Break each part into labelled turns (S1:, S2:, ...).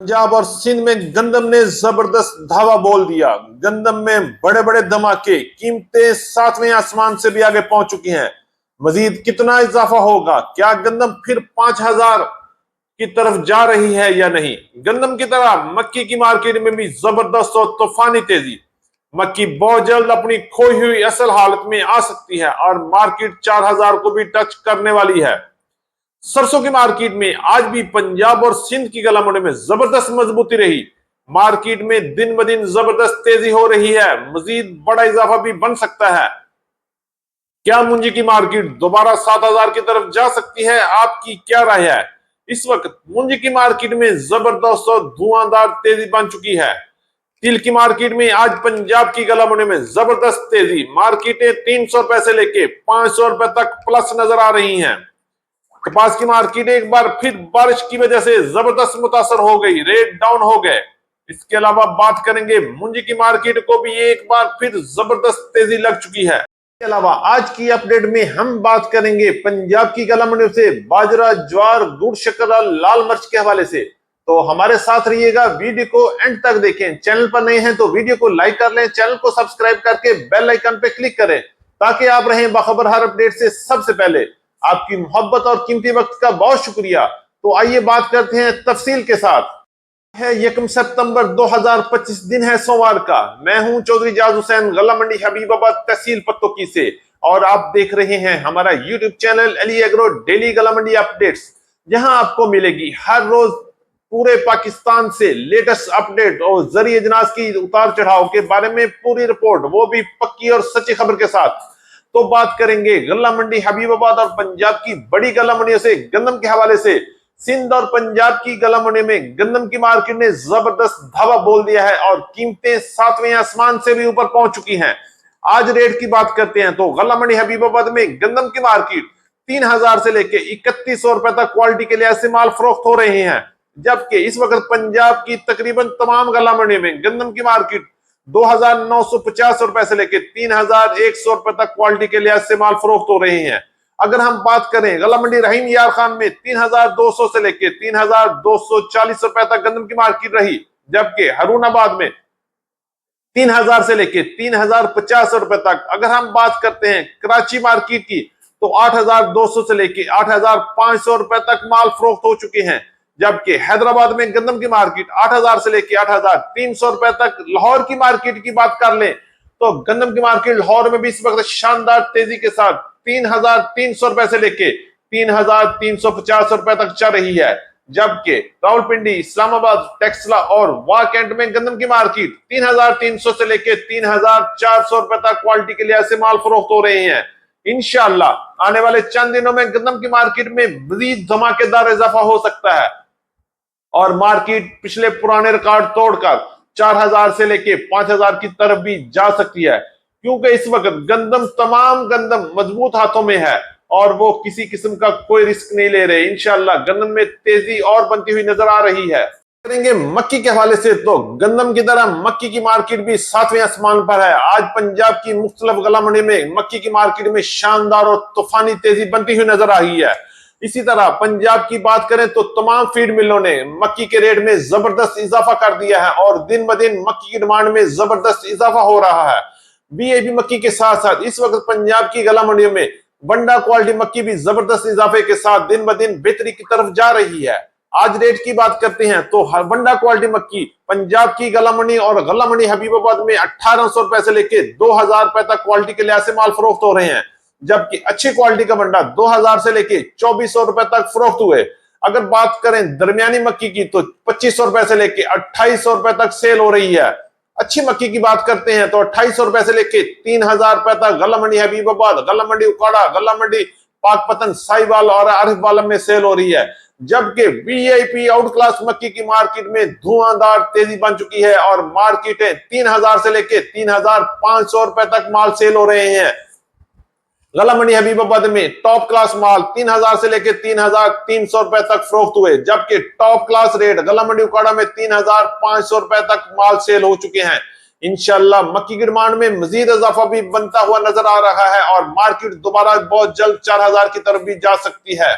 S1: پنجاب اور سندھ میں گندم نے زبردست دھاوا بول دیا۔ گندم میں بڑے بڑے دھماکے، قیمتیں ساتویں آسمان سے بھی آگے پہنچ چکی ہیں۔ مزید کتنا اضافہ ہوگا؟ کیا گندم پھر پانچ ہزار کی طرف جا رہی ہے یا نہیں؟ گندم کی طرح مکی کی مارکیٹ میں بھی زبردست اور طوفانی تیزی۔ مکی بہت جلد اپنی کھوئی ہوئی اصل حالت میں آ سکتی ہے اور مارکیٹ چار ہزار کو بھی ٹچ کرنے والی ہے۔ سرسوں کی مارکیٹ میں آج بھی پنجاب اور سندھ کی گلا مڈے میں زبردست مضبوطی رہی۔ مارکیٹ میں دن بدن زبردست تیزی ہو رہی ہے۔ مزید بڑا اضافہ بھی بن سکتا ہے۔ کیا منجی کی مارکیٹ دوبارہ سات ہزار کی طرف جا سکتی ہے؟ آپ کی کیا رائے ہے؟ اس وقت منجی کی مارکیٹ میں زبردست اور دھواں دار تیزی بن چکی ہے۔ تل کی مارکیٹ میں آج پنجاب کی گلا مڈے میں زبردست تیزی۔ مارکیٹیں تین سو پیسے لے کے پانچ سو روپے تک پلس نظر آ رہی ہیں۔ کپاس کی مارکیٹ ایک بار پھر بارش کی وجہ سے زبردست متاثر ہو گئی ریٹ ڈاؤن ہو گئے۔ اس کے علاوہ بات کریں گے منجی کی مارکیٹ کو بھی ایک بار پھر زبردست تیزی لگ چکی ہے۔ اس کے علاوہ آج کی اپ ڈیٹ میں ہم بات کریں گے پنجاب کی کلا منڈیوں سے باجرہ جوار، گڑ، شکر لال مرچ کے حوالے سے۔ تو ہمارے ساتھ رہیے گا ویڈیو کو اینڈ تک دیکھیں۔ چینل پر نئے ہیں تو ویڈیو کو لائک کر لیں، چینل کو سبسکرائب کر کے بیل آئیکن پہ کلک کریں تاکہ آپ رہیں باخبر ہر اپ ڈیٹ سے سب سے پہلے۔ آپ کی محبت اور قیمتی وقت کا بہت شکریہ۔ تو آئیے بات کرتے ہیں تفصیل کے ساتھ۔ ہے یکم سپتمبر دو ہزار پچیس دن ہے سوار کا۔ میں ہوں چودری جاز حسین غلہ منڈی حبیب آباد تحصیل پتو کی سے۔ اور آپ دیکھ رہے ہیں ہمارا YouTube channel Ali agro daily غلہ منڈی اپڈیٹس۔ جہاں آپ کو ملے گی ہر روز پورے پاکستان سے لیٹسٹ اپڈیٹ اور ذریعہ جناس کی اتار چڑھاؤ کے بارے میں پوری رپورٹ۔ وہ بھی پکی اور سچی خبر کے ساتھ۔ تو بات کریں گے غلہ منڈی حبیب آباد اور پنجاب کی بڑی غلہ منڈیوں سے گندم کے حوالے سے۔ سندھ اور پنجاب کی غلہ منڈی میں گندم کی مارکیٹ نے زبردست دھوا بول دیا ہے اور قیمتیں ساتویں آسمان سے بھی اوپر پہنچ چکی ہیں۔ آج ریٹ کی بات کرتے ہیں تو غلہ منڈی حبیب آباد میں گندم کی مارکیٹ تین ہزار سے لے کے اکتیس سو روپے تک کوالٹی کے لحاظ سے مال فروخت ہو رہے ہیں۔ جبکہ اس وقت پنجاب کی تقریباً تمام غلہ منڈی میں گندم کی مارکیٹ دو ہزار نو سو پچاس روپے سے لے کے تین ہزار ایک سو روپے تک کوالٹی کے لحاظ سے مال فروخت ہو رہی ہیں۔ اگر ہم بات کریں غلہ منڈی رحیم یار خان میں تین ہزار دو سو سے لے کے تین ہزار دو سو چالیس روپے تک گندم کی مارکیٹ رہی، جبکہ ہرون آباد میں تین ہزار سے لے کے تین ہزار پچاس روپے تک۔ اگر ہم بات کرتے ہیں کراچی مارکیٹ کی، تو آٹھ ہزار دو سو سے لے کے آٹھ ہزار پانچ سو روپے تک مال فروخت ہو چکے ہیں۔ جبکہ حیدرآباد میں گندم کی مارکیٹ آٹھ ہزار سے لے کے آٹھ ہزار تین سو روپے تک لاہور کی مارکیٹ کی بات کر لیں تو گندم کی مارکیٹ لاہور میں بھی اس وقت شاندار تیزی کے ساتھ تین ہزار تین سو روپے سے لے کے تین ہزار تین سو پچاس روپے تک چل رہی ہے۔ جبکہ راول پنڈی اسلام آباد، ٹیکسلا اور واکینٹ میں گندم کی مارکیٹ تین ہزار تین سو سے لے کے تین ہزار چار سو روپے تک کوالٹی کے لحاظ سے مال فروخت ہو رہے ہیں۔ انشاءاللہ آنے والے چند دنوں میں گندم کی مارکیٹ میں مزید دھماکے دار اضافہ ہو سکتا ہے۔ اور مارکیٹ پچھلے پرانے ریکارڈ توڑ کر چار ہزار سے لے کے پانچ ہزار کی طرف بھی جا سکتی ہے۔ کیونکہ اس وقت گندم تمام گندم مضبوط ہاتھوں میں ہے اور وہ کسی قسم کا کوئی رسک نہیں لے رہے۔ انشاءاللہ گندم میں تیزی اور بنتی ہوئی نظر آ رہی ہے۔ کریں گے مکی کے حوالے سے تو گندم کی طرح مکی کی مارکیٹ بھی ساتویں آسمان پر ہے۔ آج پنجاب کی مختلف گلا میں مکی کی مارکیٹ میں شاندار اور طوفانی تیزی بنتی ہوئی نظر آ رہی ہے۔ اسی طرح پنجاب کی بات کریں تو تمام فیڈ ملوں نے مکی کے ریٹ میں زبردست اضافہ کر دیا ہے اور دن بدن مکی کی ڈیمانڈ میں زبردست اضافہ ہو رہا ہے۔ بی اے بی مکی کے ساتھ ساتھ اس وقت پنجاب کی گلا منڈیوں میں بنڈا کوالٹی مکی بھی زبردست اضافے کے ساتھ دن بدن بہتری کی طرف جا رہی ہے۔ آج ریٹ کی بات کرتے ہیں تو بنڈا کوالٹی مکی پنجاب کی گلا منڈی اور گلا منڈی حبیب آباد میں اٹھارہ سو روپئے سے لے کے دو ہزار روپئے تک کوالٹی کے لحاظ سے مال فروخت ہو رہے ہیں۔ جبکہ اچھی کوالٹی کا منڈا دو ہزار سے لے کے چوبیس سو روپے تک فروخت ہوئے۔ اگر بات کریں درمیانی مکی کی تو پچیس سو روپے سے لے کے اٹھائیس سو روپے تک سیل ہو رہی ہے۔ اچھی مکی کی بات کرتے ہیں تو اٹھائیس سو روپے سے لے کے تین ہزار روپے تک گلا منڈی حبیب آباد گلا منڈی اکاڑا گلا منڈی پاک پتن سائیوال اور عارف بالم میں سیل ہو رہی ہے۔ جبکہ وی آئی پی آؤٹ کلاس مکی کی مارکیٹ میں دھواں دار تیزی بن چکی ہے اور مارکیٹیں تین ہزار سے لے کے تین ہزار پانچ سو روپے تک مال سیل ہو رہے ہیں۔ غلام منی حبیب آباد میں ٹاپ کلاس مال، تین ہزار سے لے کے تین ہزار تین سو روپے تک فروخت ہوئے، جبکہ top class rate Ghulam Okara میں تین ہزار پانچ سو روپے تک مال سیل ہو چکے ہیں۔ انشاءاللہ مکی گرمانڈ میں مزید اضافہ بھی بنتا ہوا نظر آ رہا ہے اور مارکیٹ دوبارہ بہت جلد چار ہزار کی طرف بھی جا سکتی ہے۔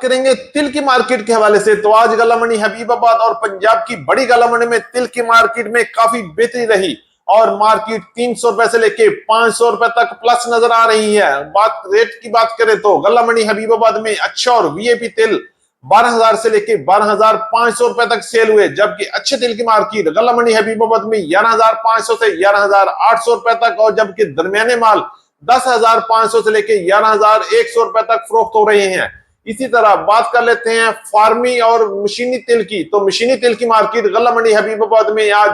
S1: کریں گے تل کی مارکیٹ کے حوالے سے، تو آج گلا منی حبیب آباد اور پنجاب کی بڑی گلا منی میں تل کی مارکیٹ میں کافی بہتری رہی۔ اور مارکیٹ تین سو روپے سے لے کے پانچ سو روپے تک پلس نظر آ رہی ہے بات ریٹ کی بات کریں تو گلا منڈی حبیب آباد میں اچھا اور وی اے پی تل بارہ ہزار سے لے کے بارہ ہزار پانچ سو روپے تک سیل ہوئے، جبکہ اچھے تل کی مارکیٹ گلا منڈی حبیب آباد میں گیارہ ہزار پانچ سو سے گیارہ ہزار آٹھ سو روپے تک، اور جبکہ درمیانے مال دس ہزار پانچ سو سے لے کے گیارہ ہزار ایک سو روپے تک فروخت ہو رہے ہیں۔ اسی طرح بات کر لیتے ہیں فارمی اور مشینی تل کی، تو مشینی تل کی مارکیٹ غلہ منڈی حبیب آباد میں آج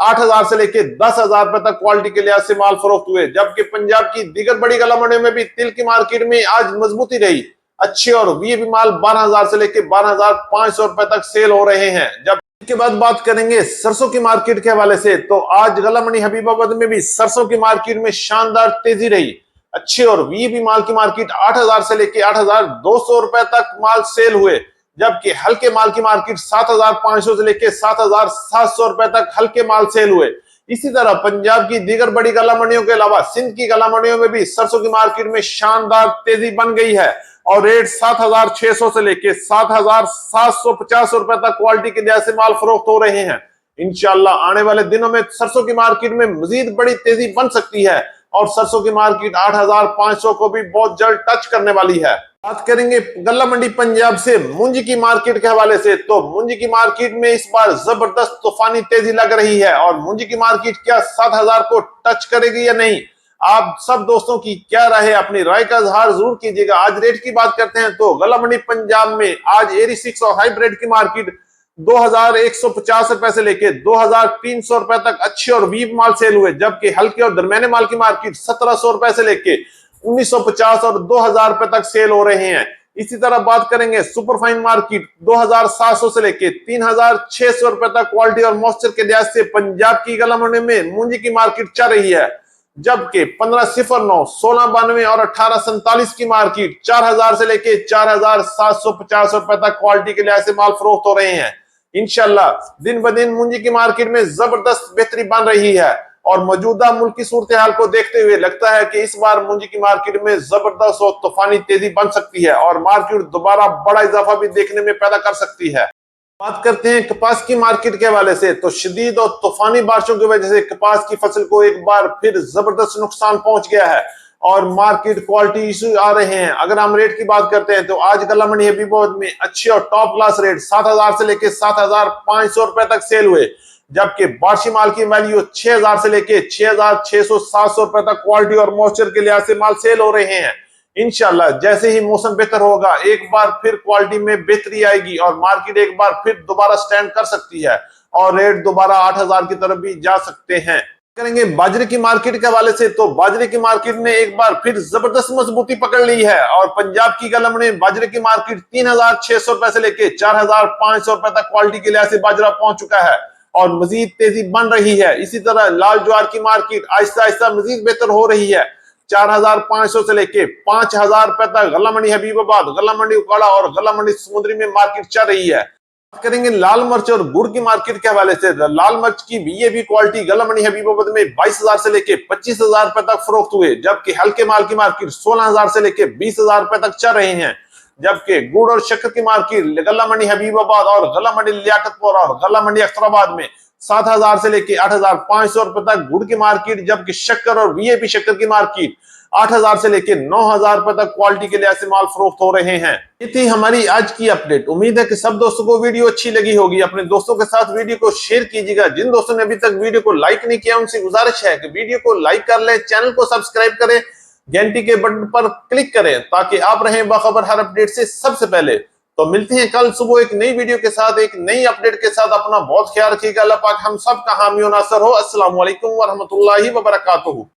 S1: آٹھ ہزار سے لے کے دس ہزار روپے تک کوالٹی کے لحاظ سے مال فروخت ہوئے۔ جبکہ پنجاب کی دیگر بڑی غلہ منڈی میں بھی تل کی مارکیٹ میں آج مضبوطی رہی۔ اچھے اور وی بھی مال بارہ ہزار سے لے کے بارہ ہزار پانچ سو روپے تک سیل ہو رہے ہیں۔ جب کے بعد بات کریں گے سرسوں کی مارکیٹ کے حوالے سے، تو آج غلہ منڈی حبیب آباد میں بھی سرسوں کی مارکیٹ میں شاندار تیزی رہی۔ اچھے اور وی بھی مال کی مارکیٹ آٹھ ہزار سے لے کے آٹھ ہزار دو سو روپے تک مال سیل ہوئے۔ جبکہ ہلکے مال کی مارکیٹ سات ہزار پانچ سو سے لے کے سات ہزار سات سو روپے تک ہلکے مال سیل ہوئے۔ اسی طرح پنجاب کی دیگر بڑی گلا منڈیوں کے علاوہ سندھ کی گلا منڈیوں میں بھی سرسوں کی مارکیٹ میں شاندار تیزی بن گئی ہے اور ریٹ سات ہزار چھ سو سے لے کے سات ہزار سات سو پچاس روپے تک کوالٹی کے لحاظ سے مال فروخت ہو رہے ہیں۔ انشاءاللہ آنے والے دنوں میں سرسوں کی مارکیٹ میں مزید بڑی تیزی بن سکتی ہے اور سرسوں کی مارکیٹ آٹھ ہزار پانچ سو کو بھی بہت جلد ٹچ کرنے والی ہے۔ بات کریں گے گلہ منڈی پنجاب سے، مونجی کی مارکیٹ کے حوالے سے۔ تو مونجی کی مارکیٹ میں اس بار زبردست طوفانی تیزی لگ رہی ہے اور مونجی کی مارکیٹ کیا سات ہزار کو ٹچ کرے گی یا نہیں؟ آپ سب دوستوں کی کیا رہے اپنی رائے کا اظہار ضرور کیجیے گا۔ آج ریٹ کی بات کرتے ہیں تو گلہ منڈی پنجاب میں آج ایری سکس اور ہائی بریڈ کی مارکیٹ دو ہزار ایک سو پچاس روپے سے لے کے دو ہزار تین سو روپے تک اچھے اور ویب مال سیل ہوئے، جبکہ ہلکے اور درمیانے مال کی مارکیٹ سترہ سو روپے سے لے کے انیس سو پچاس اور دو ہزار روپے تک سیل ہو رہے ہیں۔ اسی طرح بات کریں گے سپر فائن مارکیٹ دو ہزار سات سو سے لے کے تین ہزار چھ سو روپے تک کوالٹی اور موسچر کے لحاظ سے پنجاب کی گلا منڈی میں مونجی کی مارکیٹ چل رہی ہے۔ جبکہ پندرہ صفر نو، سولہ بانوے اور اٹھارہ سنتالیس کی مارکیٹ چار ہزار سے لے کے چار ہزار سات سو پچاس روپے تک کوالٹی کے لحاظ سے مال فروخت ہو رہے ہیں۔ انشاءاللہ دن بدن منجی کی مارکیٹ میں زبردست بہتری بن رہی ہے۔ اور موجودہ ملکی صورتحال کو دیکھتے ہوئے لگتا ہے کہ اس بار منجی کی مارکیٹ میں زبردست اور طوفانی تیزی بن سکتی ہے اور مارکیٹ دوبارہ بڑا اضافہ بھی دیکھنے میں پیدا کر سکتی ہے۔ بات کرتے ہیں کپاس کی مارکیٹ کے حوالے سے تو شدید اور طوفانی بارشوں کی وجہ سے کپاس کی فصل کو ایک بار پھر زبردست نقصان پہنچ گیا ہے اور مارکیٹ کوالٹی ایشو آ رہے ہیں۔ اگر ہم ریٹ کی بات کرتے ہیں تو آج گلا منڈی میں اچھے اور ٹاپ کلاس ریٹ سات ہزار سے لے کے سات ہزار پانچ سو روپے تک سیل ہوئے۔ جبکہ بارشی مال کی ویلیو چھ ہزار سے لے کے چھ ہزار چھ سو سات سو روپے تک کوالٹی اور موسچر کے لحاظ سے مال سیل ہو رہے ہیں۔ انشاءاللہ جیسے ہی موسم بہتر ہوگا، ایک بار پھر کوالٹی میں بہتری آئے گی اور مارکیٹ ایک بار پھر دوبارہ سٹینڈ کر سکتی ہے اور ریٹ دوبارہ آٹھ ہزار کی طرف بھی جا سکتے ہیں۔ کریں گے باجرے کی مارکیٹ کے حوالے سے تو باجرے کی مارکیٹ نے ایک بار پھر زبردست مضبوطی پکڑ لی ہے اور پنجاب کی گلم نے باجرے کی مارکیٹ تین ہزار چھ سو روپے سے لے کے چار ہزار پانچ سو روپے تک کوالٹی کے لحاظ سے باجرہ پہنچ چکا ہے۔ اور مزید تیزی بن رہی ہے۔ اسی طرح لال جوار کی مارکیٹ آہستہ آہستہ مزید بہتر ہو رہی ہے۔ چار ہزار پانچ سو سے لے کے پانچ ہزار روپے تک غلہ منڈی حبیب آباد غلہ منڈی اکاڑا اور غلہ منڈی سمندری میں مارکیٹ چل رہی ہے۔ بات کریں گے لال مرچ اور گڑ کی مارکیٹ کے حوالے سے، لال مرچ کی بھی یہ بھی کوالٹی گلہ منی حبیب آباد میں بائیس ہزار سے لے کے پچیس ہزار روپے تک فروخت ہوئے، جبکہ ہلکے مال کی مارکیٹ سولہ ہزار سے لے کے بیس ہزار روپے تک چل رہے ہیں۔ جبکہ گڑ اور شکر کی مارکیٹ گلہ منڈی حبیب آباد اور غلہ منڈی لیاقت پور اور غلہ منڈی اختر آباد میں سات ہزار سے لے کے آٹھ ہزار پانچ سو روپے تک گڑ کی مارکیٹ، جبکہ شکر اور وی اے پی شکر کی مارکیٹ آٹھ ہزار سے لے کے نو ہزار روپے تک کوالٹی کے لحاظ سے مال فروخت ہو رہے ہیں۔ یہ تھی ہماری آج کی اپڈیٹ امید ہے کہ سب دوستوں کو ویڈیو اچھی لگی ہوگی۔ اپنے دوستوں کے ساتھ ویڈیو کو شیئر کیجیے۔ گا جن دوستوں نے ابھی تک ویڈیو کو لائک نہیں کیا، ان سے گزارش ہے کہ ویڈیو کو لائک کر لیں چینل کو سبسکرائب کریں۔ گھنٹی کے بٹن پر کلک کریں تاکہ آپ رہیں باخبر ہر اپڈیٹ سے سب سے پہلے۔ تو ملتے ہیں کل صبح ایک نئی ویڈیو کے ساتھ، ایک نئی اپڈیٹ کے ساتھ۔ اپنا بہت خیال رکھیے گا۔ اللہ پاک ہم سب کا حامی و ناصر ہو۔ السلام علیکم ورحمۃ اللہ وبرکاتہ۔